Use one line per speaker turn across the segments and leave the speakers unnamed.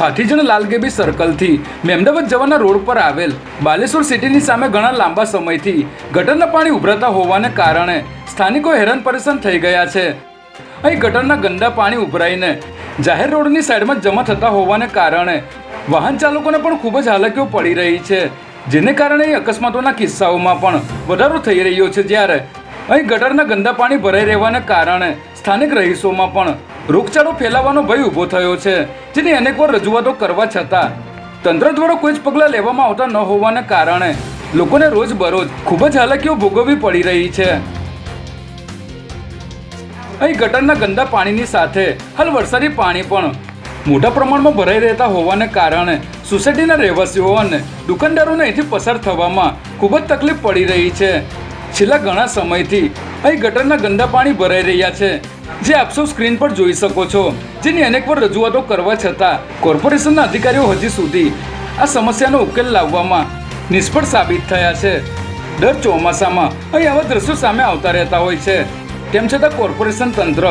હાથીજણ લાલગેબી સર્કલથી મેમદાવાદ જવાના રોડ પર આવેલ બાલેશ્વર સિટીની સામે ઘણા લાંબા સમયથી ગટરના પાણી ઉભરાતા હોવાને કારણે સ્થાનિકો હેરાન પરેશાન થઈ ગયા છે. અહીં ગટરના ગંદા પાણી ઉભરાઈને જાહેર રોડની સાઈડમાં જમા થતા હોવાને કારણે વાહન ચાલકોને પણ ખૂબ જ હાલાકીઓ પડી રહી છે, જેને કારણે અકસ્માતોના કિસ્સાઓમાં પણ વધારો થઈ રહ્યો છે જ્યારે અહીં ગટરના ગંદા પાણી ભરાઈ રહેવાને કારણે સ્થાનિક રહીશોમાં પણ રોગચાળો ફેલાવાનો ભય ઊભો થયો છે. જેની અનેકવાર રજૂઆતો કરવા છતાં તંત્ર દ્વારા કોઈ જ પગલાં લેવામાં આવતા ન હોવાને કારણે લોકોને રોજબરોજ ખૂબ જ હાલાકીઓ ભોગવવી પડી રહી છે. અહીં ગટરના ગંદા પાણીની સાથે હાલ વરસાદી પાણી પણ મોટા પ્રમાણમાં ભરાઈ રહેતા હોવાને કારણે સોસાયટીના રહેવાસીઓ અને દુકાનદારોને અહીંથી પસાર થવામાં ખૂબ જ તકલીફ પડી રહી છે. છેલ્લા ઘણા સમયથી અહીં ગટરના ગંદા પાણી ભરાઈ રહ્યા છે. જે આપ સૌ સ્ક્રીન પર જોઈ શકો છો. જેની અનેક પર રજૂઆતો કરવા છતાં કોર્પોરેશનના અધિકારીઓ હજી સુધી આ સમસ્યાનો ઉકેલ લાવવામાં નિષ્ફળ સાબિત થયા છે. દર ચોમાસામાં અહીં આવા દ્રશ્યો સામે આવતા રહેતા હોય છે. તેમ છતાં કોર્પોરેશન તંત્ર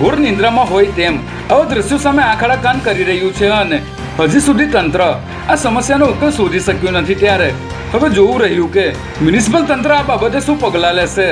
ઘોર નિંદ્રામાં હોય તેમ આવા દ્રશ્યો સામે આંખડા કાન કરી રહ્યું છે અને હજી સુધી તંત્ર આ સમસ્યાનો ઉકેલ શોધી શક્યું નથી ત્યારે હવે જોવું રહ્યું કે મ્યુનિસિપલ તંત્ર આ બાબતે શું પગલાં લેશે?